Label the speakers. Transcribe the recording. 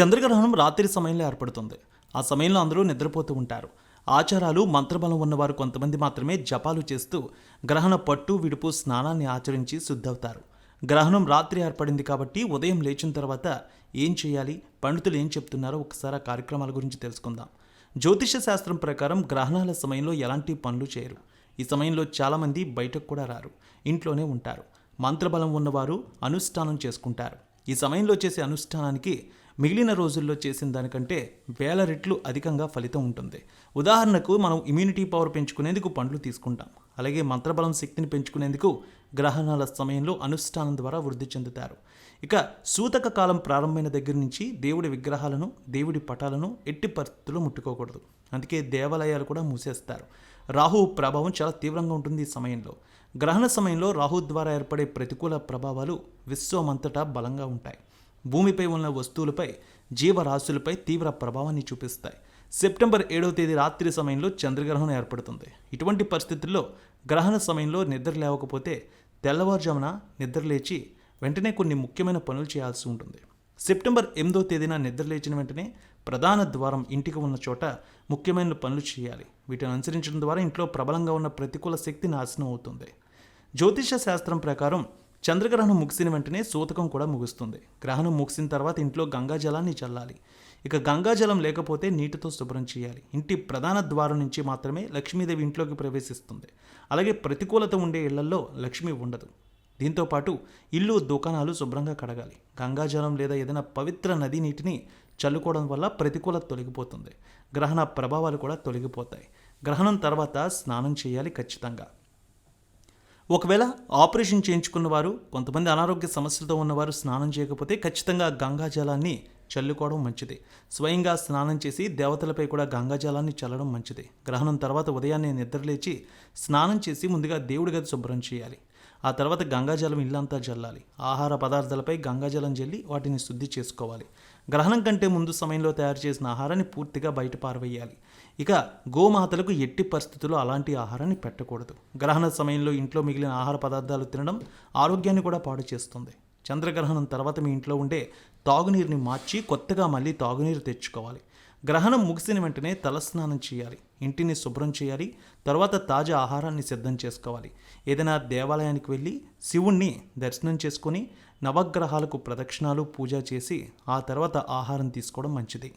Speaker 1: చంద్రగ్రహణం రాత్రి సమయంలో ఏర్పడుతుంది. ఆ సమయంలో అందరూ నిద్రపోతూ ఉంటారు. ఆచారాలు మంత్రబలం ఉన్నవారు కొంతమంది మాత్రమే జపాలు చేస్తూ గ్రహణ పట్టు విడుపు స్నానాన్ని ఆచరించి శుద్ధవుతారు. గ్రహణం రాత్రి ఏర్పడింది కాబట్టి ఉదయం లేచిన తర్వాత ఏం చేయాలి? పండితులు ఏం చెప్తున్నారో ఒకసారి ఆ కార్యక్రమాల గురించి తెలుసుకుందాం. జ్యోతిష శాస్త్రం ప్రకారం గ్రహణాల సమయంలో ఎలాంటి పనులు చేయరు. ఈ సమయంలో చాలామంది బయటకు కూడా రారు. ఇంట్లోనే ఉంటారు. మంత్రబలం ఉన్నవారు అనుష్ఠానం చేసుకుంటారు. ఈ సమయంలో చేసే అనుష్ఠానానికి మిగిలిన రోజుల్లో చేసిన దానికంటే వేల రెట్లు అధికంగా ఫలితం ఉంటుంది. ఉదాహరణకు మనం ఇమ్యూనిటీ పవర్ పెంచుకునేందుకు పండ్లు తీసుకుంటాం. అలాగే మంత్రబలం శక్తిని పెంచుకునేందుకు గ్రహణాల సమయంలో అనుష్ఠానం ద్వారా వృద్ధి చెందుతారు. ఇక సూతక కాలం ప్రారంభమైన దగ్గర నుంచి దేవుడి విగ్రహాలను దేవుడి పటాలను ఎట్టి పరిస్థితుల్లో ముట్టుకోకూడదు. అందుకే దేవాలయాలు కూడా మూసేస్తారు. రాహు ప్రభావం చాలా తీవ్రంగా ఉంటుంది ఈ సమయంలో. గ్రహణ సమయంలో రాహు ద్వారా ఏర్పడే ప్రతికూల ప్రభావాలు విశ్వమంతటా బలంగా ఉంటాయి. భూమిపై ఉన్న వస్తువులపై జీవరాశులపై తీవ్ర ప్రభావాన్ని చూపిస్తాయి. సెప్టెంబర్ ఏడవ తేదీ రాత్రి సమయంలో చంద్రగ్రహణం ఏర్పడుతుంది. ఇటువంటి పరిస్థితుల్లో గ్రహణ సమయంలో నిద్ర లేవకపోతే తెల్లవారుజామున నిద్ర లేచి వెంటనే కొన్ని ముఖ్యమైన పనులు చేయాల్సి ఉంటుంది. సెప్టెంబర్ ఎనిమిదో తేదీన నిద్ర లేచిన వెంటనే ప్రధాన ద్వారం ఇంటికి ఉన్న చోట ముఖ్యమైన పనులు చేయాలి. వీటిని అనుసరించడం ద్వారా ఇంట్లో ప్రబలంగా ఉన్న ప్రతికూల శక్తి నాశనం అవుతుంది. జ్యోతిష శాస్త్రం ప్రకారం చంద్రగ్రహణం ముగిసిన వెంటనే సూతకం కూడా ముగుస్తుంది. గ్రహణం ముగిసిన తర్వాత ఇంట్లో గంగాజలాన్ని చల్లాలి. ఇక గంగాజలం లేకపోతే నీటితో శుభ్రం చేయాలి. ఇంటి ప్రధాన ద్వారం నుంచి మాత్రమే లక్ష్మీదేవి ఇంట్లోకి ప్రవేశిస్తుంది. అలాగే ప్రతికూలత ఉండే ఇళ్ళలో లక్ష్మి ఉండదు. దీంతోపాటు ఇల్లు దుకాణాలు శుభ్రంగా కడగాలి. గంగాజలం లేదా ఏదైనా పవిత్ర నదీ నీటిని చల్లుకోవడం వల్ల ప్రతికూలత తొలగిపోతుంది. గ్రహణ ప్రభావాలు కూడా తొలగిపోతాయి. గ్రహణం తర్వాత స్నానం చేయాలి ఖచ్చితంగా. ఒకవేళ ఆపరేషన్ చేయించుకున్న వారు కొంతమంది అనారోగ్య సమస్యలతో ఉన్నవారు స్నానం చేయకపోతే ఖచ్చితంగా గంగా జలాన్ని చల్లుకోవడం మంచిది. స్వయంగా స్నానం చేసి దేవతలపై కూడా గంగా జలాన్ని చల్లడం మంచిది. గ్రహణం తర్వాత ఉదయాన్నే నిద్రలేచి స్నానం చేసి ముందుగా దేవుడి గది శుభ్రం చేయాలి. ఆ తర్వాత గంగాజలం ఇల్లంతా జల్లాలి. ఆహార పదార్థాలపై గంగాజలం జల్లి వాటిని శుద్ధి చేసుకోవాలి. గ్రహణం కంటే ముందు సమయంలో తయారు చేసిన ఆహారాన్ని పూర్తిగా బయట పారవేయాలి. ఇక గోమాతలకు ఎట్టి పరిస్థితుల్లో అలాంటి ఆహారాన్ని పెట్టకూడదు. గ్రహణ సమయంలో ఇంట్లో మిగిలిన ఆహార పదార్థాలు తినడం ఆరోగ్యాన్ని కూడా పాడు చేస్తుంది. చంద్రగ్రహణం తర్వాత మీ ఇంట్లో ఉండే తాగునీరుని మార్చి కొత్తగా మళ్ళీ తాగునీరు తెచ్చుకోవాలి. గ్రహణం ముగిసిన వెంటనే తలస్నానం చేయాలి ఇంటిని శుభ్రం చేయాలి తర్వాత తాజా ఆహారాన్ని సిద్ధం చేసుకోవాలి. ఏదైనా దేవాలయానికి వెళ్ళి శివుణ్ణి దర్శనం చేసుకొని నవగ్రహాలకు ప్రదక్షిణాలు పూజ చేసి ఆ తర్వాత ఆహారం తీసుకోవడం మంచిది.